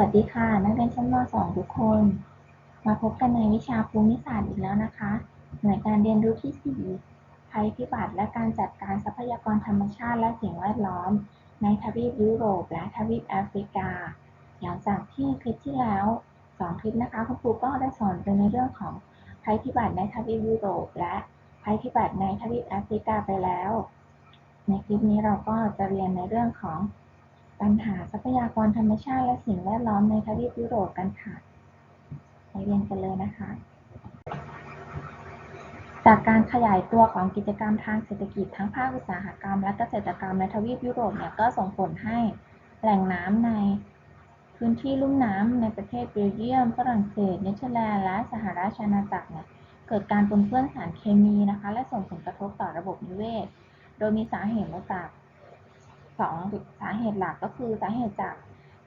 วัสดีค่ะ นักเรียนชั้นม .2 ทุกคน มาพบกันในวิชาภูมิศาสตร์อีกแล้วนะคะ หน่วยการเรียนรู้ที่ 4 ภัยพิบัติและการจัดการทรัพยากรธรรมชาติและสิ่งแวดล้อม ในทวีปยุโรปและทวีปแอฟริกา หลังจากที่คลิปที่แล้ว 2 คลิปนะคะคุณครูก็ได้สอนไปในเรื่องของภัยพิบัติในทวีปยุโรป และภัยพิบัติในทวีปแอฟริกาไปแล้ว ในคลิปนี้เราก็จะเรียนในเรื่องของ ปัญหาทรัพยากรธรรมชาติและสิ่งแวดล้อมในทวีปยุโรปกันค่ะ ไปเรียนกันเลยนะคะ จากการขยายตัวของกิจกรรมทางเศรษฐกิจทั้งภาคอุตสาหกรรมและเกษตรกรรมในทวีปยุโรปเนี่ยก็ส่งผลให้แหล่งน้ำในพื้นที่ลุ่มน้ำในประเทศเบลเยียม ฝรั่งเศส เนเธอร์แลนด์ และสหราชอาณาจักรเนี่ยเกิดการปนเปื้อนสารเคมีนะคะ และส่งผลกระทบต่อระบบนิเวศ โดยมีสาเหตุมาจาก สองสาเหตุหลักก็คือสาเหตุจาก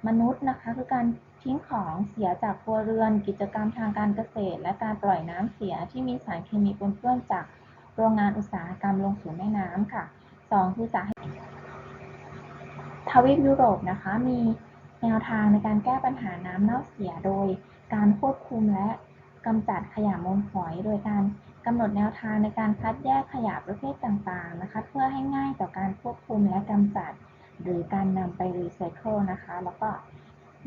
มนุษย์นะคะ คือการทิ้งของเสียจากครัวเรือน กิจกรรมทางการเกษตร และการปล่อยน้ำเสียที่มีสารเคมีปนเปื้อนจากโรงงานอุตสาหกรรมลงสู่แม่น้ำค่ะสองคือสาเหตุทวีปยุโรปนะคะมีแนวทางในการแก้ปัญหาน้ำเน่าเสียโดยการควบคุมและ กำจัดขยะมูลฝอย โดยการกำหนดแนวทางในการคัดแยกขยะประเภทต่างๆนะคะ เพื่อให้ง่ายต่อการควบคุมและกำจัด หรือการนำไปรีไซเคิลนะคะ แล้วก็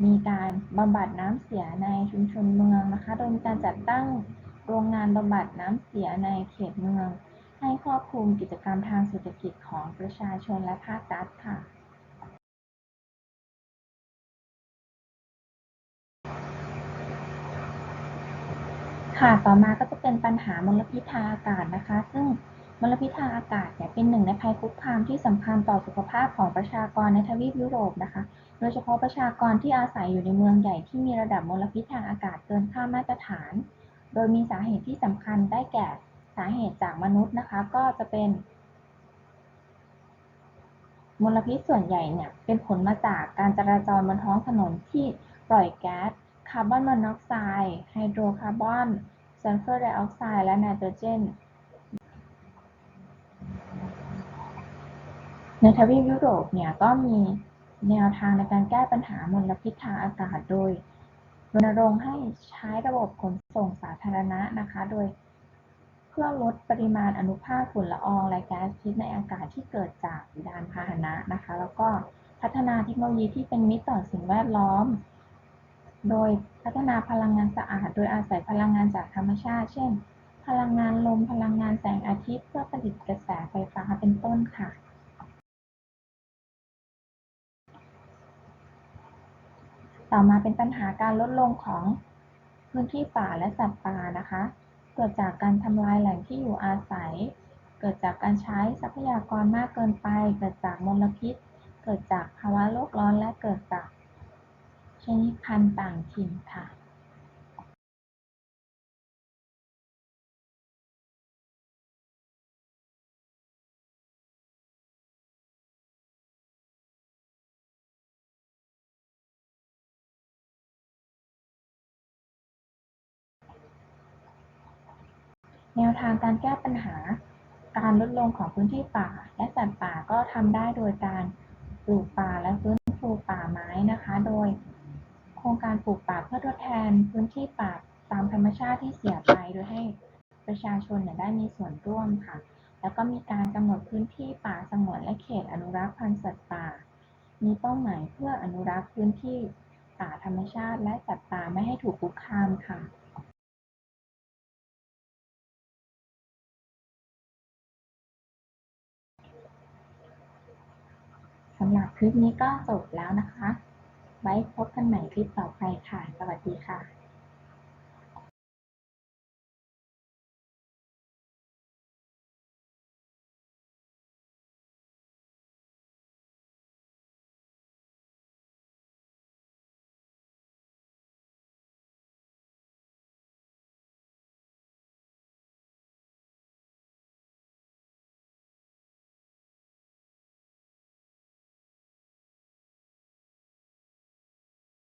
มีการบำบัดน้ำเสียในชุมชนเมืองนะคะ โดยมีการจัดตั้งโรงงานบำบัดน้ำเสียในเขตเมือง ให้ครอบคลุมกิจกรรมทางเศรษฐกิจของประชาชนและภาครัฐค่ะ ค่ะ ต่อมาก็จะเป็นปัญหามลพิษทางอากาศนะคะ ซึ่งมลพิษทางอากาศเนี่ยเป็นหนึ่งในภัยคุกคามที่สำคัญต่อสุขภาพของประชากรในทวีปยุโรปนะคะ โดยเฉพาะประชากรที่อาศัยอยู่ในเมืองใหญ่ที่มีระดับมลพิษทางอากาศเกินค่ามาตรฐาน โดยมีสาเหตุที่สำคัญได้แก่สาเหตุจากมนุษย์นะคะ ก็จะเป็น มลพิษส่วนใหญ่เนี่ยเป็นผลมาจากการจราจรบนท้องถนนที่ปล่อยแก๊สคาร์บอนมอนอกไซด์ไฮโดรคาร์บอน ซัลเฟอร์ไดออกไซด์และไนโตรเจน ในทวีปยุโรปเนี่ยก็มีแนวทางในการแก้ปัญหามลพิษทางอากาศโดยรณรงค์ให้ใช้ระบบขนส่งสาธารณะนะคะ โดยเพื่อลดปริมาณอนุภาคฝุ่นละอองและแก๊สพิษในอากาศที่เกิดจากยานพาหนะนะคะ แล้วก็พัฒนาเทคโนโลยีที่เป็นมิตรต่อสิ่งแวดล้อม โดยพัฒนาพลังงานสะอาด โดยอาศัยพลังงานจากธรรมชาติ เช่น พลังงานลม พลังงานแสงอาทิตย์ เพื่อผลิตกระแสไฟฟ้าเป็นต้นค่ะ ต่อมาเป็นปัญหาการลดลงของพื้นที่ป่าและสัตว์ป่านะคะ เกิดจากการทำลายแหล่งที่อยู่อาศัย เกิดจากการใช้ทรัพยากรมากเกินไป เกิดจากมลพิษ เกิดจากภาวะโลกร้อน และเกิดจาก ชนิดพันธุ์ต่างถิ่นค่ะแนวทางการแก้ปัญหาการลดลงของพื้นที่ป่า และสัตว์ป่าก็ทำได้โดยการปลูกป่าและฟื้นฟูป่าไม้นะคะ โดย โค รงการปลูกป่าเพื่อทดแทนพื้นที่ป่าตามธรรมชาติที่เสียไปโดยให้ประชาชนเนี่ยได้มีส่วนร่วมค่ะ แล้วก็มีการกำหนดพื้นที่ป่าสงวนและเขตอนุรักษ์พันธุ์สัตว์ป่า มีเป้าหมายเพื่ออนุรักษ์พื้นที่ป่าธรรมชาติและสัตว์ป่าไม่ให้ถูกคุกคามค่ะสำหรับคลิปนี้ก็จบแล้วนะคะ ไว้พบกันใหม่คลิปต่อไปค่ะ สวัสดีค่ะ